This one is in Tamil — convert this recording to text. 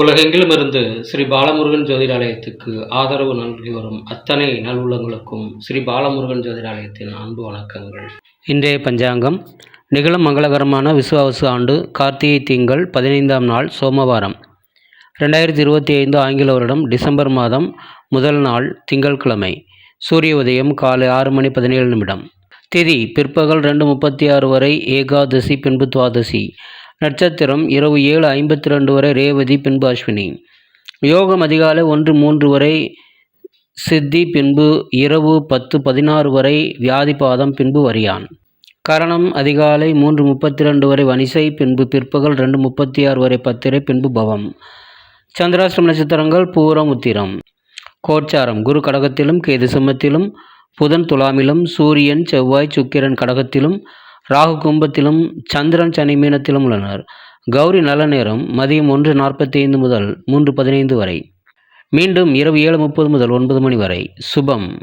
உலகெங்கிலும் இருந்து ஸ்ரீ பாலமுருகன் ஜோதிடாலயத்துக்கு ஆதரவு நல்கி வரும் அத்தனை நல்வுள்ளங்களுக்கும் ஸ்ரீ பாலமுருகன் ஜோதிடாலயத்தின் அன்பு வணக்கங்கள். இன்றைய பஞ்சாங்கம் நிகழும் மங்களகரமான விசுவாவசு ஆண்டு கார்த்திகை திங்கள் பதினைந்தாம் நாள் சோமவாரம். ரெண்டாயிரத்தி இருபத்தி ஐந்து ஆங்கில வருடம் டிசம்பர் மாதம் முதல் நாள் திங்கட்கிழமை சூரிய உதயம் காலை ஆறு மணி பதினேழு நிமிடம். திதி பிற்பகல் ரெண்டு முப்பத்தி ஆறு வரை ஏகாதசி பின்பு துவாதசி. நட்சத்திரம் இரவு ஏழு ஐம்பத்தி ரெண்டு வரை ரேவதி பின்பு அஸ்வினி. யோகம் அதிகாலை ஒன்று மூன்று வரை சித்தி பின்பு இரவு பத்து பதினாறு வரை வியாதிபாதம் பின்பு வரியான். கரணம் அதிகாலை மூன்று முப்பத்தி ரெண்டு வரை வனிசை பின்பு பிற்பகல் ரெண்டு முப்பத்தி ஆறு வரை பத்திரை பின்பு பவம். சந்திராஷ்டிரம் நட்சத்திரங்கள் பூரம் உத்திரம். கோச்சாரம் குரு கடகத்திலும் கேது சிம்மத்திலும் புதன் துலாமிலும் சூரியன் செவ்வாய் சுக்கிரன் கடகத்திலும் ராகு கும்பத்திலும் சந்திரன் சனி மீனத்திலும் உள்ளனர். கௌரி நல்ல நேரம் மதியம் ஒன்று நாற்பத்தி ஐந்து முதல் மூன்று பதினைந்து வரை. மீண்டும் இரவு ஏழு முப்பது முதல் ஒன்பது மணி வரை. சுபம்.